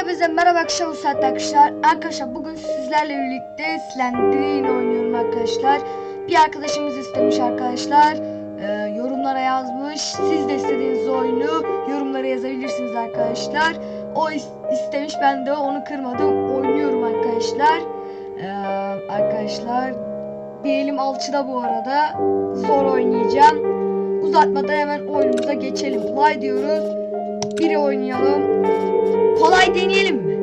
Hepinize merhaba bu saatte arkadaşlar. Arkadaşlar bugün sizlerle birlikte Slenderman oynuyorum arkadaşlar. Bir arkadaşımız istemiş arkadaşlar. Ee, yorumlara yazmış. Siz de istediğiniz oyunu yorumlara yazabilirsiniz arkadaşlar. O is- istemiş ben de onu kırmadım. Oynuyorum arkadaşlar. Ee, arkadaşlar bir elim alçıda bu arada. Sonra oynayacağım. Uzatmadan hemen oyunumuza geçelim. Play diyoruz. Biri oynayalım. Kolay deneyelim mi?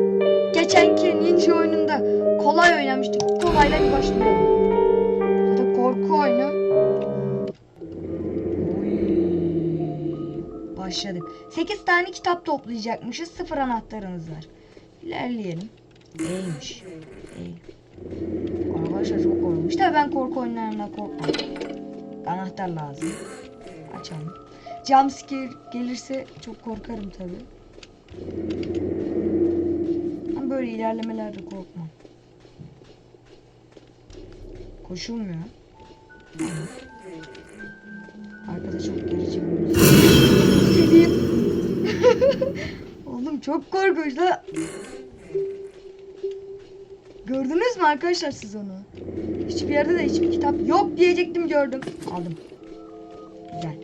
Geçenki Ninja oyununda kolay oynamıştık. Kolayla bir başlayalım. Zaten korku oyunu. Oy. Başladık. 8 tane kitap toplayacakmışız. Sıfır anahtarımız var. İlerleyelim. Neymiş? Ey. Arkadaşlar çok korkmuş. Tabii ben korku oyunlarından korkmam. Anahtar lazım. Açalım. Jumpscare gelirse çok korkarım tabii. İlerlemelerde korkmam. Koşulmuyor. Arkada çok gerici bir müzik. Seveyim. Oğlum çok korkunç la. Gördünüz mü arkadaşlar siz onu? Hiçbir yerde de hiçbir kitap yok diyecektim gördüm. Aldım. Güzel.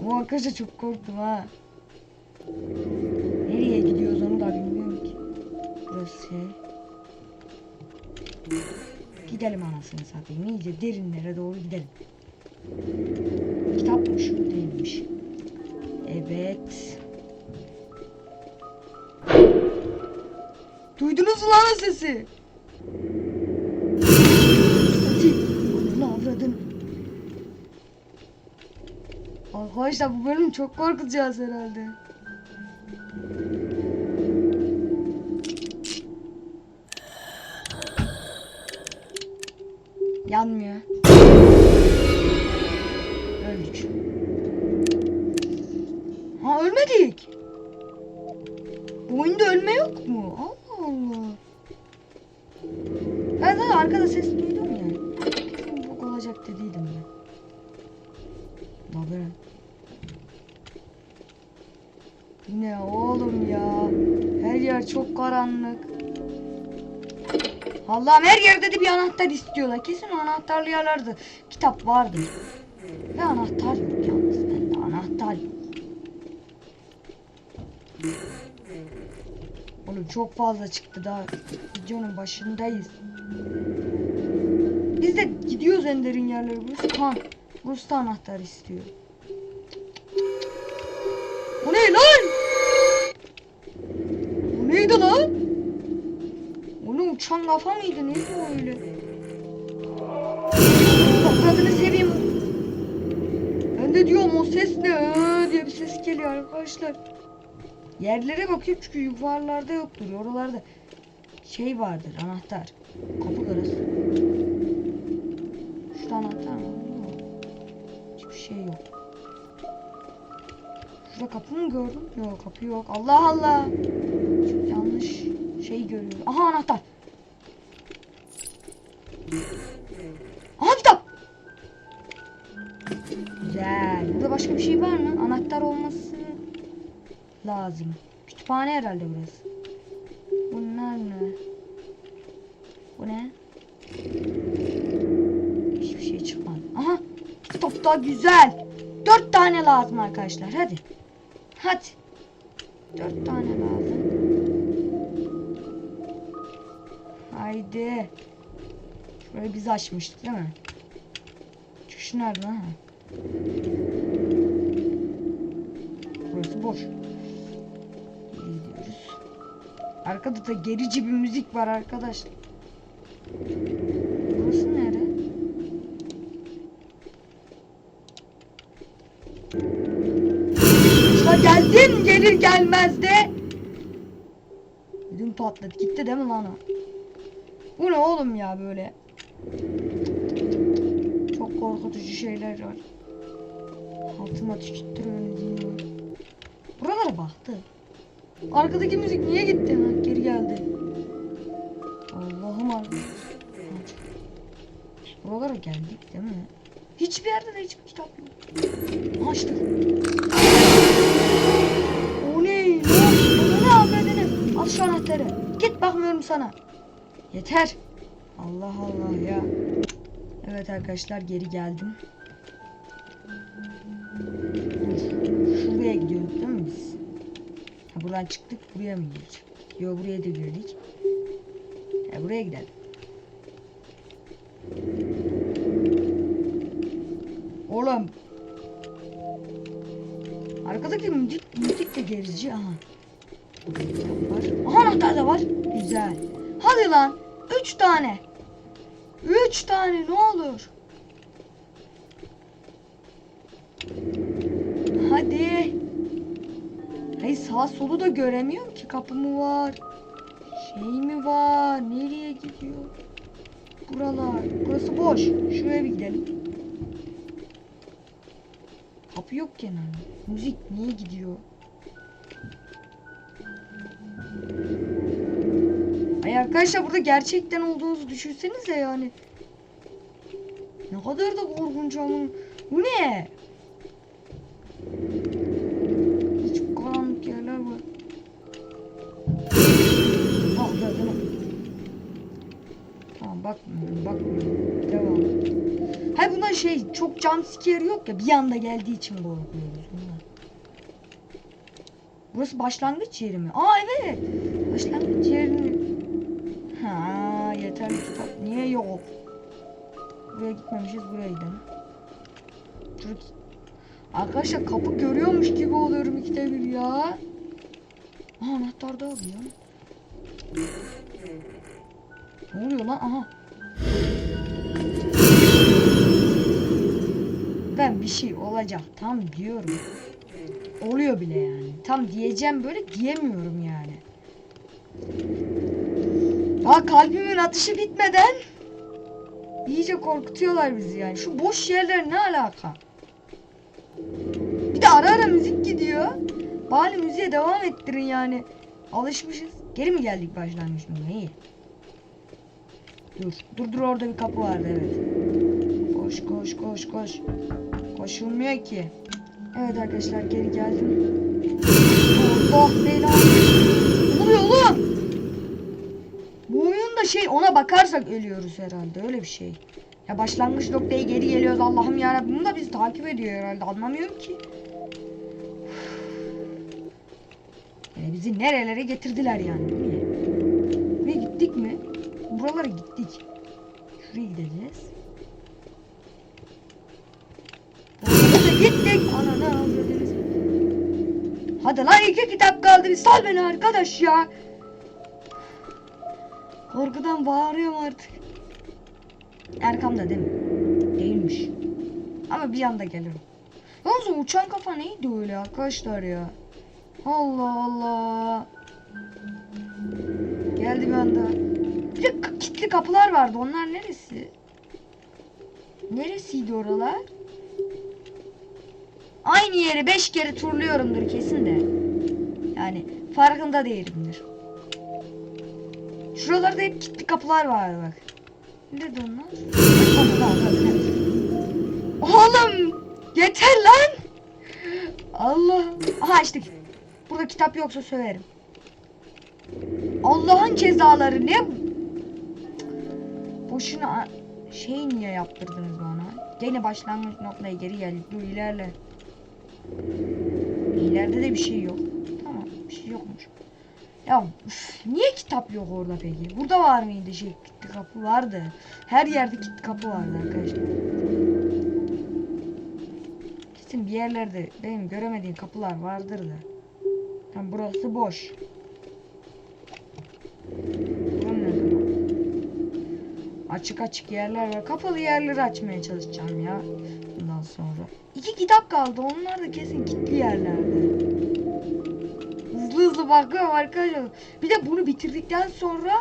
Ama arkadaşlar çok korktum ha. Burası. Gidelim anasını satayım. İyice derinlere doğru gidelim. Kitap mı şu değilmiş. Evet. Duydunuz mu lan sesi? Arkadaşlar bu bölüm çok korkutacağız herhalde. Allah'ım her yerde de bir anahtar istiyorlar. Kesin o kitap vardır. Ve anahtar yok yalnız bende anahtar yok. Oğlum çok fazla çıktı daha videonun başındayız. Biz de gidiyoruz Ender'in yerleri. Burası da anahtar istiyor. Bu ne lan? Bu neydi lan? Kafa mıydı? Neydi o öyle? Topladığını seveyim. Ben de diyorum o ses ne Ee, diye bir ses geliyor arkadaşlar. Yerlere bakayım çünkü yuvarlarda yoktur. Oralarda şey vardır anahtar. Kapı karası. Şurada anahtar mı? Hiçbir şey yok. Şurada kapı mı gördüm? Yok kapı yok. Allah Allah. Çok yanlış şey görüyorum. Aha anahtar. Güzel. Burada başka bir şey var mı? Anahtar olması lazım. Kütüphane herhalde burası. Bunlar ne? Bu ne? Hiçbir şey çıkmadı. Aha! Kitap da güzel. Dört tane lazım arkadaşlar. Hadi. Hadi. Dört tane lazım. Haydi. Şurayı biz açmıştık değil mi? Çıkış nerede? Ha. Burası boş. Gidiyoruz. Arkada da gerici bir müzik var arkadaşlar. Burası nere? İşte geldim gelir gelmez de. Ödüm patladı. Gitti değil mi lan? Bu ne oğlum ya böyle? Çok korkutucu şeyler var. Altıma ne diyeyim. Buralara baktı. Arkadaki müzik niye gitti? Ha, geri geldi. Allah'ım Allah'ım. Buralara geldik değil mi? Hiçbir yerde de hiçbir kitap yok. Açtık. O ne? Ne? Ne Ahmet? şu anahtarı. Git bakmıyorum sana. Yeter. Allah Allah ya. Evet arkadaşlar geri geldim. Buradan çıktık buraya mı gireceğiz? Yok buraya da girdik. E, buraya gidelim. Oğlum. Arkadaki müzik, müzik de gerici. Aha. Var. Aha anahtar da var. Güzel. Hadi lan. Üç tane. Üç tane ne olur. Hadi. Hayır sağ solu da göremiyorum ki kapı mı var? Şey mi var? Nereye gidiyor? Buralar. Burası boş. Şuraya bir gidelim. Kapı yok kenarda. Müzik niye gidiyor? Ay arkadaşlar burada gerçekten olduğunuzu düşünsenize yani. Ne kadar da korkunç ama. Bu ne? Bakmıyorum bakmıyorum. Devam. Hayır bunlar şey çok jump scare yok ya bir anda geldiği için korkuyoruz bunlar. Burası başlangıç yeri mi? Aa evet. Başlangıç yerini. Ha yeterli kitap. Niye yok? Buraya gitmemişiz buraya gidelim. Dur. Arkadaşlar kapı görüyormuş gibi oluyorum ikide bir ya. Aha anahtar da alıyor. Ne oluyor lan? Aha. Ben bir şey olacak tam diyorum. Oluyor bile yani. Tam diyeceğim böyle diyemiyorum yani. Daha kalbimin atışı bitmeden iyice korkutuyorlar bizi yani. Şu boş yerler ne alaka? Bir de ara ara müzik gidiyor. Bari müziğe devam ettirin yani. Alışmışız. Geri mi geldik başlangıç mı? İyi. Dur. Dur dur orada bir kapı vardı evet. Koş koş koş koş. Koşulmuyor ki. Evet arkadaşlar geri geldim. Allah belanı. Ne oluyor oğlum? Bu oyunda şey ona bakarsak ölüyoruz herhalde öyle bir şey. Ya başlangıç noktaya geri geliyoruz Allah'ım yarabbim bunu da bizi takip ediyor herhalde anlamıyorum ki. Yani bizi nerelere getirdiler yani. Gittik mi? Buralara gittik. Şuraya gideceğiz. Buralara gittik. Ana ne avradınız? Hadi lan iki kitap kaldı. Bir sal beni arkadaş ya. Korkudan bağırıyorum artık. Erkam'da değil mi? Değilmiş. Ama bir anda gelirim. Yalnız uçan kafa neydi öyle arkadaşlar ya? Allah Allah. Geldi bir anda. Bir de kilitli kapılar vardı. Onlar neresi? Neresiydi oralar? Aynı yeri beş kere turluyorumdur kesin de. Yani farkında değilimdir. Şuralarda hep kilitli kapılar var bak. Nerede onlar? Oğlum yeter lan. Allah. Aha işte. Burada kitap yoksa söverim. Allah'ın cezaları ne? Boşuna şey niye yaptırdınız bana? Gene başlangıç noktaya geri geldik. Dur ilerle. İleride de bir şey yok. Tamam bir şey yokmuş. Ya üf, niye kitap yok orada peki? Burada var mıydı şey kilitli kapı vardı. Her yerde kilitli kapı vardı arkadaşlar. Kesin bir yerlerde benim göremediğim kapılar vardır da. Tam burası boş. Açık açık yerler var. Kapalı yerleri açmaya çalışacağım ya. Bundan sonra. İki kitap kaldı. Onlar da kesin kilitli yerlerde. Hızlı hızlı bakıyorum arkadaşlar. Bir de bunu bitirdikten sonra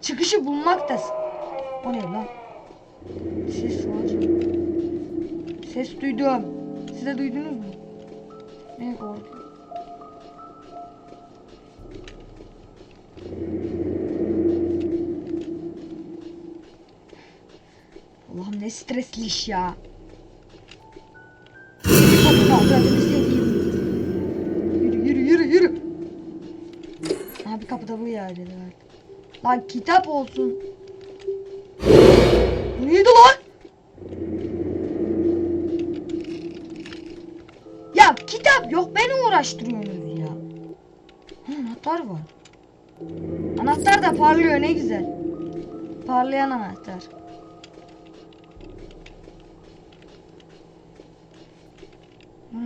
çıkışı bulmak da... O ne lan? Ses var. Ses duydum. Siz de duydunuz mu? Ne korkuyor? Allah'ım ne stresli ya. Seveyim. Yürü yürü yürü yürü. Abi kapıda bu yerde de var. Lan kitap olsun. Bu neydi lan? Ya kitap yok beni uğraştırıyorsunuz ya. Hı, anahtar var. Anahtar da parlıyor ne güzel. Parlayan anahtar.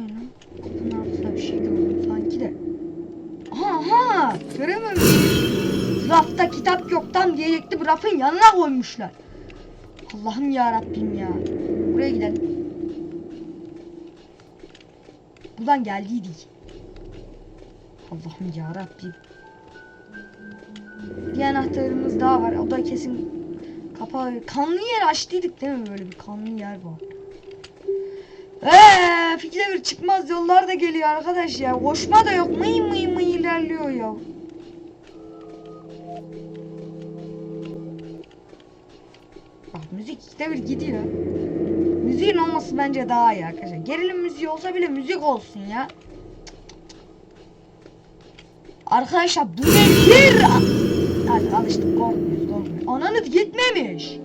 Ne lan? Altında bir şey gördüm sanki de. Aha aha görememiş. Rafta kitap yok tam diyecektim rafın yanına koymuşlar. Allah'ım ya Rabbim ya. Buraya gidelim. Buradan geldiydik. Allah'ım ya Rabbim. Bir anahtarımız daha var. O da kesin kapağı. Kanlı yer açtıydık değil mi? Böyle bir kanlı yer var. Eee Fikirler çıkmaz yollar da geliyor arkadaş ya. Koşma da yok. Mıy mıy mıy ilerliyor ya. Bak müzik ikide bir gidiyor. Müziğin olması bence daha iyi arkadaşlar. Gerilim müziği olsa bile müzik olsun ya. Arkadaşlar bu nedir? Hadi alıştık korkmuyoruz korkmuyoruz. Ananı gitmemiş.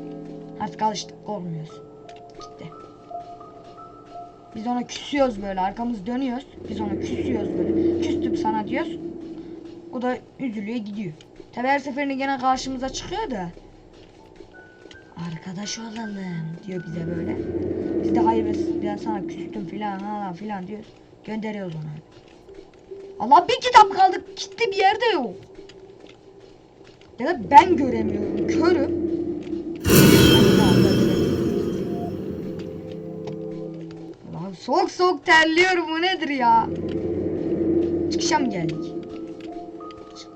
Artık alıştık korkmuyoruz. Biz ona küsüyoruz böyle arkamız dönüyoruz. Biz ona küsüyoruz böyle. Küstüm sana diyoruz. O da üzülüyor gidiyor. Tabi her seferinde gene karşımıza çıkıyor da. Arkadaş olalım diyor bize böyle. Biz de hayır ben sana küstüm filan falan filan diyoruz. Gönderiyoruz onu. Allah bir kitap kaldı. Gitti bir yerde yok. Ya da ben göremiyorum. Körüm. Soğuk soğuk terliyorum. Bu nedir ya? Çıkışa mı geldik?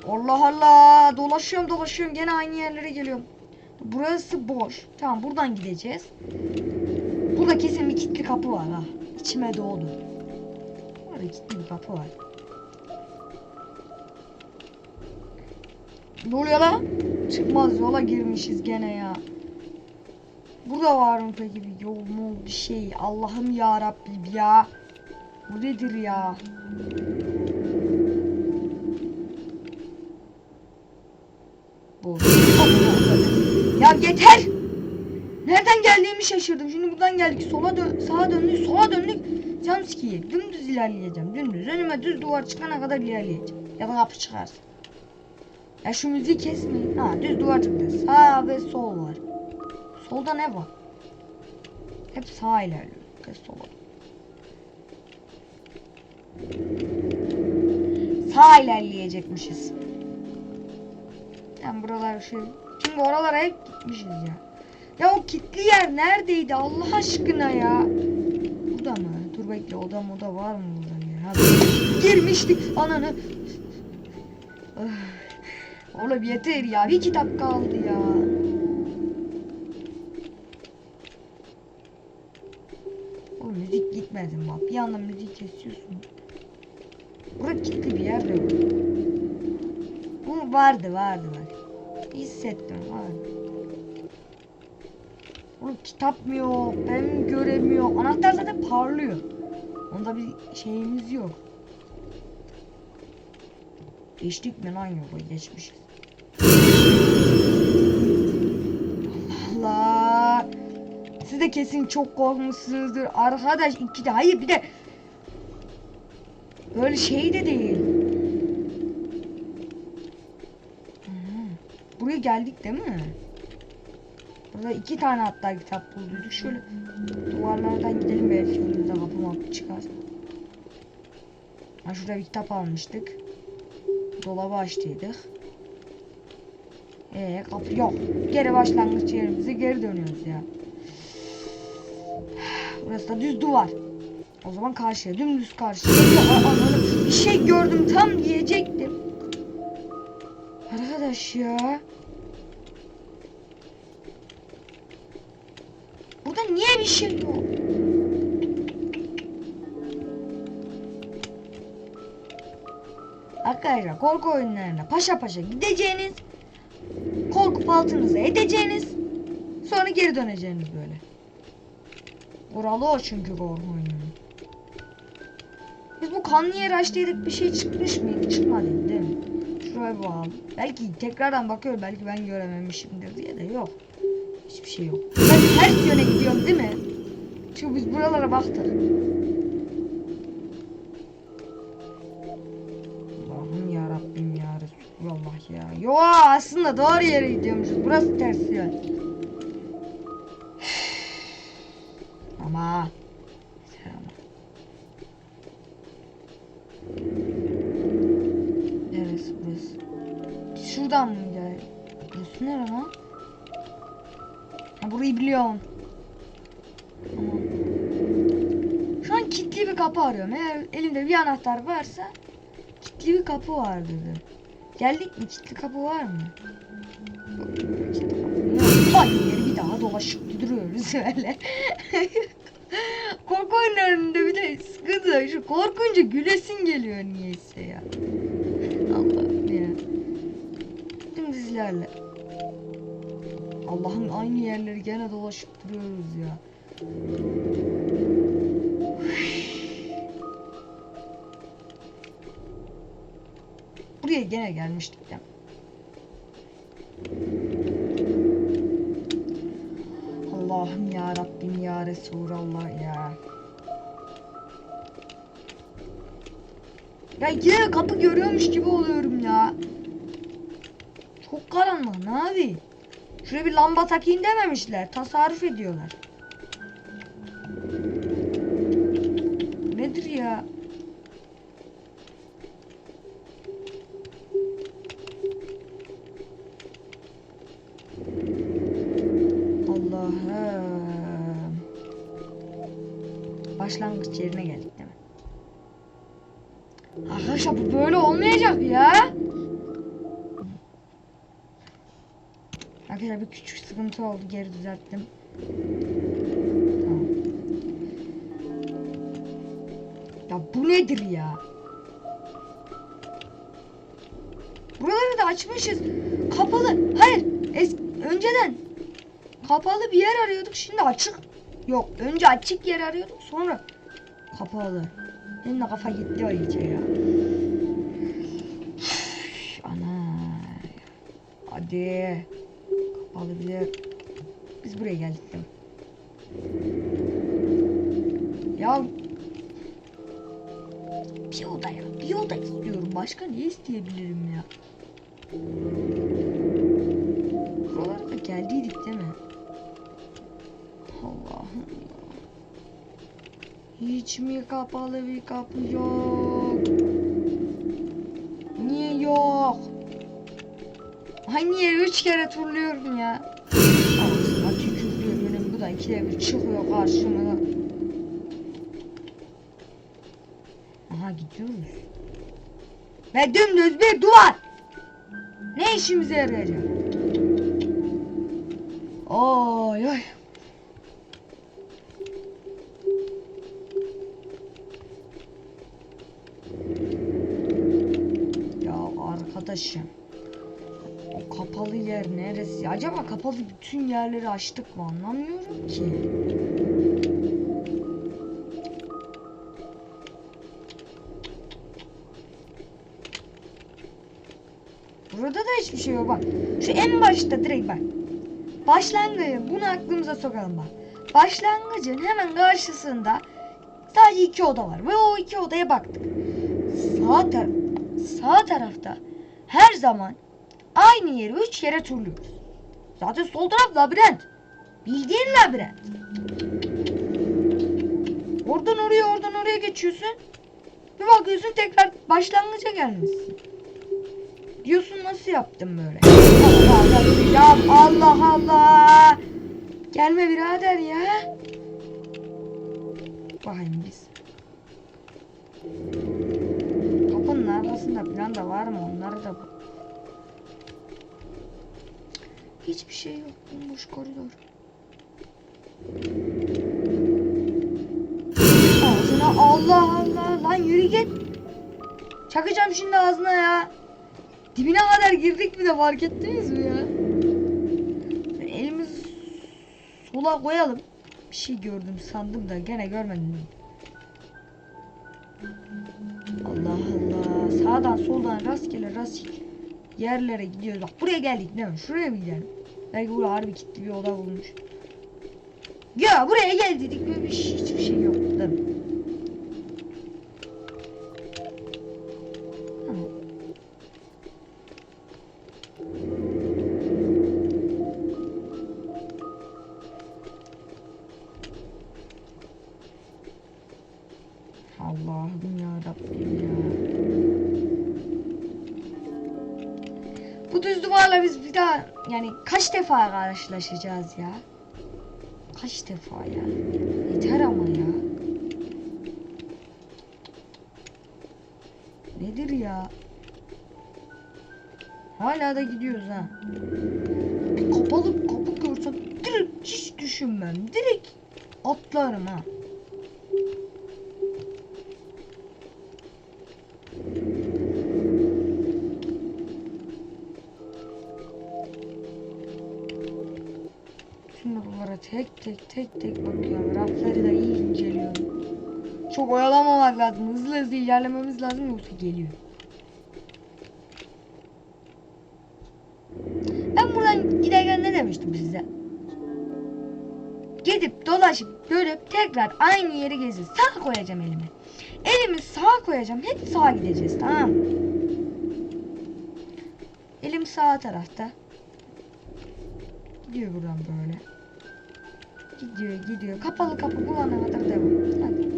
Allah Allah. Dolaşıyorum dolaşıyorum. Gene aynı yerlere geliyorum. Burası boş. Tamam buradan gideceğiz. Burada kesin bir kilitli kapı var ha. İçime doğdu. Burada kilitli bir kapı var. Ne oluyor lan? Çıkmaz yola girmişiz gene ya. Burada var mı peki bir yol mu bir şey? Allah'ım ya Rabbim ya. Bu nedir ya? Bu. Ya yeter! Nereden geldiğimi şaşırdım. Şimdi buradan geldik. Sola dön, sağa döndük, sola döndük. Cam sikiye. Dümdüz ilerleyeceğim. Dümdüz. Önüme düz duvar çıkana kadar ilerleyeceğim. Ya da kapı çıkarsa. Ya şu müziği kesmeyin. Ha düz duvar çıktı. Sağ ve sol var. Solda ne var? Hep sağ ilerliyor. Hep sola. Sağ ilerleyecekmişiz. Yani buralar şey. Çünkü oralara hep gitmişiz ya. Ya o kilitli yer neredeydi Allah aşkına ya? Burada mı? Dur bekle oda moda var mı burada ya? Girmiştik ananı. Oğlum yeter ya. Bir kitap kaldı ya. Oğlum müzik gitmedi bak. Bir anda müziği kesiyorsun. Burası kilitli bir yer yok. Bu vardı vardı bak. Hissettim vardı. Oğlum kitap mı yok? Ben mi göremiyorum? Anahtar zaten parlıyor. Onda bir şeyimiz yok. Geçtik mi lan yolu? Geçmişiz. De kesin çok korkmuşsunuzdur. Arkadaş iki de hayır bir de böyle şey de değil. Hmm. Buraya geldik değil mi? Burada iki tane hatta kitap bulduyduk. Şöyle duvarlardan gidelim belki önümüze kapı mapı çıkar. Ha şurada bir kitap almıştık. Dolabı açtıydık. Ee kapı yok. Geri başlangıç yerimize geri dönüyoruz ya. Burası düz duvar. O zaman karşıya dümdüz karşıya. Ya, anladım. Bir şey gördüm tam diyecektim. Arkadaş ya. Burada niye bir şey yok? Arkadaşlar korku oyunlarına paşa paşa gideceğiniz korkup altınıza edeceğiniz sonra geri döneceğiniz böyle. Oralı o çünkü korku oyunu. Biz bu kanlı yer açtıydık bir şey çıkmış mıydı? Çıkmadı değil mi? şuraya bağlı. Belki tekrardan bakıyor belki ben görememişimdir diye de yok. Hiçbir şey yok. Ben ters yöne gidiyorum değil mi? Çünkü biz buralara baktık. Allah'ım ya Rabbim ya Resulallah ya. Yo aslında doğru yere gidiyormuşuz. Burası ters yön. Ama Yeter ama. Neresi burası? Şuradan mı gidelim? Burası nere lan? Ha burayı biliyorum. Şu an kilitli bir kapı arıyorum. Eğer elimde bir anahtar varsa kilitli bir kapı var dedi. Geldik mi? Kilitli kapı var mı? Hayır bir daha dolaşıp duruyoruz öyle. Korku oyunlarında bir de sıkıntı. Şu korkunca gülesin geliyor niyeyse ya. Allah'ım ya. Dümdüz ilerle. Allah'ın aynı yerleri gene dolaşıp duruyoruz ya. Buraya gene gelmiştik ya. Allah'ım ya Rabbim ya Resulallah ya. Ya yine kapı görüyormuş gibi oluyorum ya. Çok karanlık ne abi? Şuraya bir lamba takayım dememişler. Tasarruf ediyorlar. Nedir ya? Düzelttim. Tamam. Ya bu nedir ya? Buraları da açmışız. Kapalı. Hayır. Es önceden kapalı bir yer arıyorduk. Şimdi açık. Yok. Önce açık yer arıyorduk. Sonra kapalı. Benim de kafa gitti o iyice ya. Ana. Hadi. Kapalı bir yer. Biz buraya geldik değil mi? Ya bir oda ya. Bir oda istiyorum. Başka ne isteyebilirim ya? Buralara da geldiydik değil mi? Allah'ım. Hiç mi kapalı bir kapı yok? Niye yok? Hangi yeri üç kere turluyorum ya? Da ikide bir çıkıyor karşıma. Aha gidiyoruz. Ve dümdüz bir duvar. Ne işimize yarayacak? Oy oy. Ya arkadaşım. Kapalı yer neresi? Acaba kapalı bütün yerleri açtık mı anlamıyorum ki. Burada da hiçbir şey yok bak. Şu en başta direkt bak. Başlangıcı bunu aklımıza sokalım bak. Başlangıcın hemen karşısında sadece iki oda var ve o iki odaya baktık. Sağ, tar sağ tarafta her zaman aynı yeri üç kere turluyoruz. Zaten sol taraf labirent. Bildiğin labirent. Oradan oraya oradan oraya geçiyorsun. Bir bakıyorsun tekrar başlangıca gelmişsin. Diyorsun nasıl yaptım böyle? Allah Allah Allah Allah. Gelme birader ya. Bakayım biz. Kapının arkasında plan da var mı? Onları da bak. Hiçbir şey yok. Bomboş koridor. Ağzına Allah Allah lan yürü git. Çakacağım şimdi ağzına ya. Dibine kadar girdik bir de fark ettiniz mi ya? Elimiz sola koyalım. Bir şey gördüm sandım da gene görmedim. Allah Allah. Sağdan soldan rastgele rastgele. yerlere gidiyoruz. Bak buraya geldik değil mi? Şuraya mı gidelim? Belki burada harbi kilitli bir oda bulmuş. Ya buraya böyle bir şey, hiçbir şey yok değil mi? Yani kaç defa karşılaşacağız ya? Kaç defa ya? Yeter ama ya. Nedir ya? Hala da gidiyoruz ha. Bir kapalı kapı görsem direkt hiç düşünmem. Direkt atlarım ha. Tek tek tek bakıyorum. Rafları da iyi inceliyorum. Çok oyalamamak lazım. Hızlı hızlı ilerlememiz lazım yoksa geliyor. Ben buradan giderken ne demiştim size? Gidip dolaşıp dönüp tekrar aynı yeri gezeceğiz. Sağa koyacağım elimi. Elimi sağa koyacağım. Hep sağa gideceğiz tamam? Elim sağ tarafta. Gidiyor buradan böyle. Gidiyor gidiyor. Kapalı kapı bulana devam. Hadi.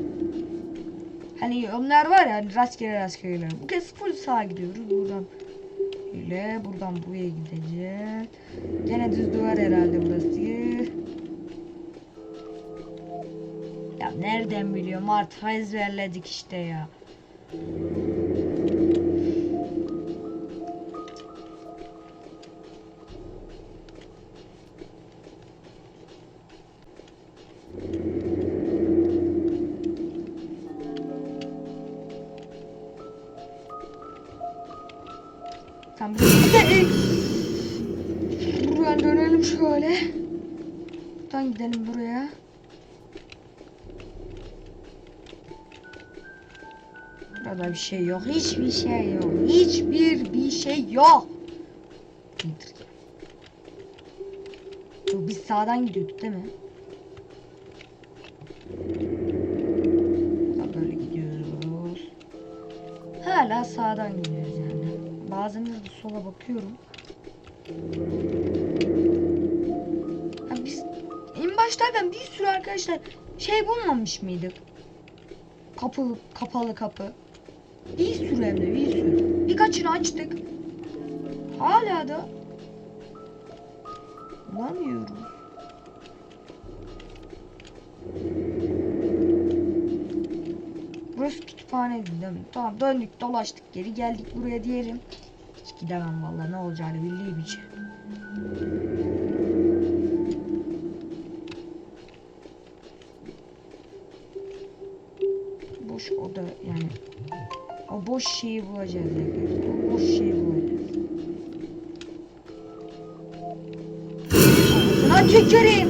Hani onlar var ya rastgele rastgele. Bu kez full sağa gidiyoruz. Buradan ile buradan buraya gideceğiz. Gene düz duvar herhalde burası. Ya nereden biliyorum artık ezberledik işte ya. Şöyle. Buradan gidelim buraya. Burada bir şey yok. Hiçbir şey yok. Hiçbir bir şey yok. Nedir ki? Biz sağdan gidiyorduk değil mi? Böyle gidiyoruz. Hala sağdan gidiyoruz yani. Bazen de sola bakıyorum. Arkadaşlar şey bulmamış mıydık? Kapı, kapalı kapı. Bir sürü hem de bir sürü. Birkaçını açtık. Hala da bulamıyoruz. Burası kütüphane değil mi? Tamam döndük dolaştık geri geldik buraya diyelim. Hiç gidemem vallahi ne olacağını bildiğim için. Boş şeyi bulacağız arkadaşlar. O boş şeyi bulacağız. Ağzına tüküreyim.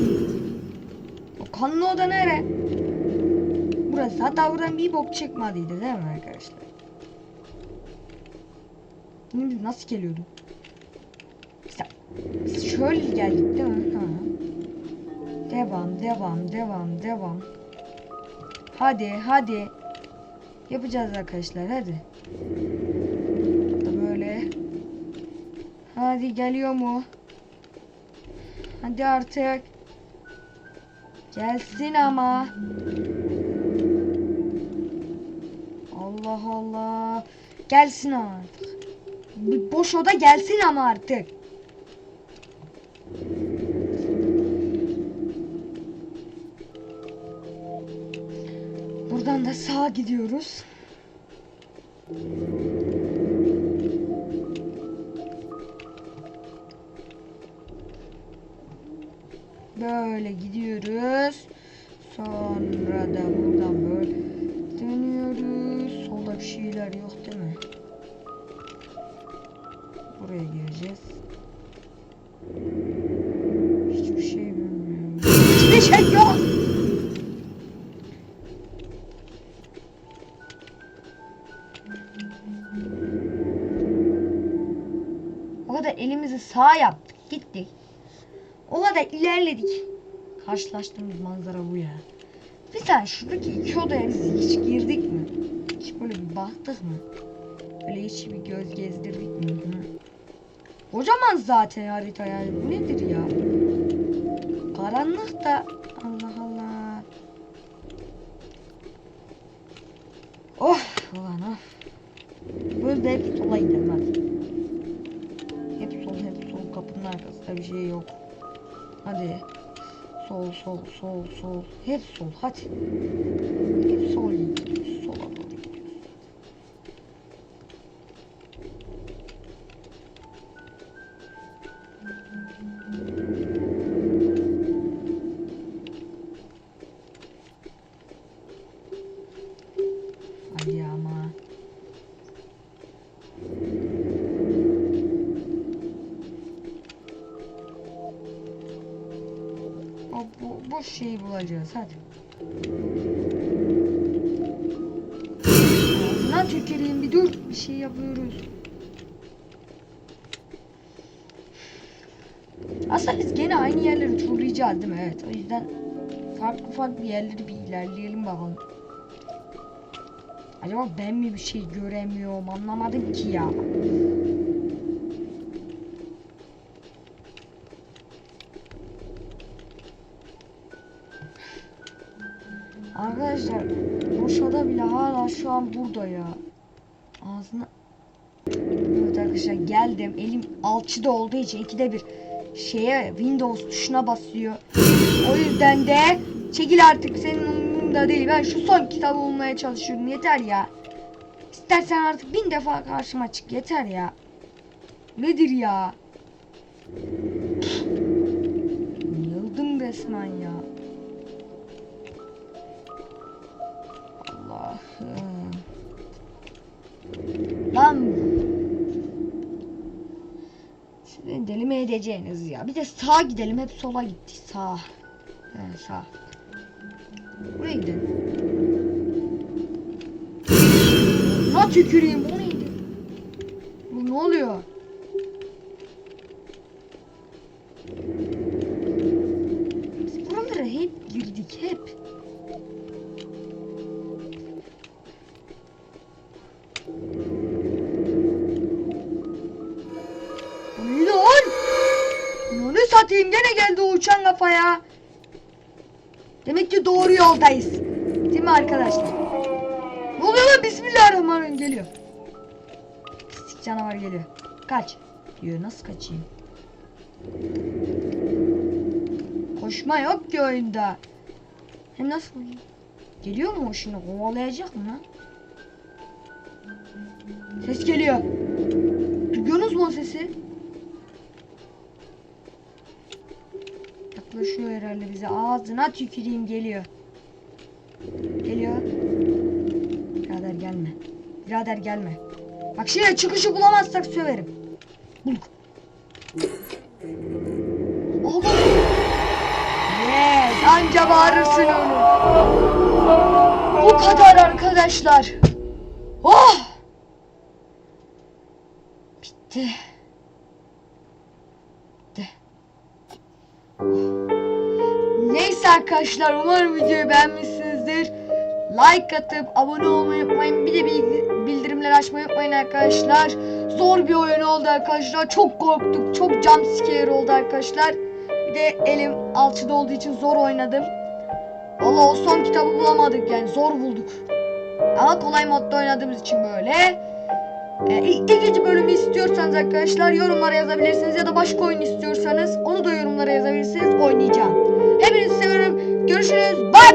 O kanlı oda nere? Burası. Hatta buradan bir bok çıkmadıydı değil mi arkadaşlar? Şimdi nasıl geliyorduk? Biz, biz şöyle geldik değil mi? Ha. Devam, devam, devam, devam. Hadi, hadi. Yapacağız arkadaşlar, hadi. Böyle. Hadi geliyor mu? Hadi artık. Gelsin ama. Allah Allah. Gelsin artık. Boş oda gelsin ama artık. Buradan da sağa gidiyoruz. Böyle gidiyoruz. Sonra da buradan böyle dönüyoruz. Solda bir şeyler yok değil mi? Buraya gireceğiz. Hiçbir şey bilmiyorum. Hiçbir şey yok. Sağ yaptık. Gittik. O kadar ilerledik. Karşılaştığımız manzara bu ya. Bir saniye şuradaki iki odaya biz hiç girdik mi? Hiç böyle bir baktık mı? Böyle hiç bir göz gezdirdik mi? Hı. Kocaman zaten harita yani. Bu nedir ya? Karanlık da Allah Allah. Oh ulan oh. Böyle de hep sola arkasında bir şey yok. Hadi. Sol sol sol sol. Hep sol hadi. Hep sol şeyi bulacağız hadi. Ağzına tüküreyim bir dur bir şey yapıyoruz. Aslında biz gene aynı yerleri turlayacağız değil mi? Evet o yüzden farklı farklı yerleri bir ilerleyelim bakalım. Acaba ben mi bir şey göremiyorum anlamadım ki ya. Arkadaşlar Boşada bile hala şu an burada ya. Ağzına Evet arkadaşlar geldim. Elim alçıda olduğu için ikide bir şeye Windows tuşuna basıyor. O yüzden de çekil artık senin umurunda değil. Ben şu son kitabı bulmaya çalışıyorum. Yeter ya. İstersen artık bin defa karşıma çık. Yeter ya. Nedir ya? Yıldım resmen ya. Lan. Sizin deli mi edeceğiniz ya? Bir de sağa gidelim. Hep sola gitti. Sağ. He, sağ. Buraya gidelim. Ne tüküreyim? Bu neydi? Bu ne oluyor? Satayım gene geldi uçan kafaya. Demek ki doğru yoldayız. Değil mi arkadaşlar? Ne oluyor lan? Bismillahirrahmanirrahim geliyor. Pislik canavar geliyor. Kaç. Diyor nasıl kaçayım? Koşma yok ki oyunda. Hem nasıl? Geliyor mu şimdi? Kovalayacak mı lan? Ses geliyor. Duyuyorsunuz mu o sesi? Herhalde bize. Ağzına tüküreyim geliyor. Geliyor. Birader gelme. Birader gelme. Bak şimdi çıkışı bulamazsak söverim. Bulduk. Oğlum. Yes. Anca bağırırsın onu. Bu kadar arkadaşlar. Oh. Bitti. Bitti. Arkadaşlar umarım videoyu beğenmişsinizdir. Like atıp abone olmayı unutmayın. Bir de bildirimleri açmayı unutmayın arkadaşlar. Zor bir oyun oldu arkadaşlar. Çok korktuk. Çok jump scare oldu arkadaşlar. Bir de elim alçıda olduğu için zor oynadım. Valla o son kitabı bulamadık yani zor bulduk. Ama kolay modda oynadığımız için böyle. İlk- ikinci bölümü istiyorsanız arkadaşlar yorumlara yazabilirsiniz ya da başka oyun istiyorsanız onu da yorumlara yazabilirsiniz oynayacağım. Hepinizi seviyorum. Görüşürüz. Bay bay.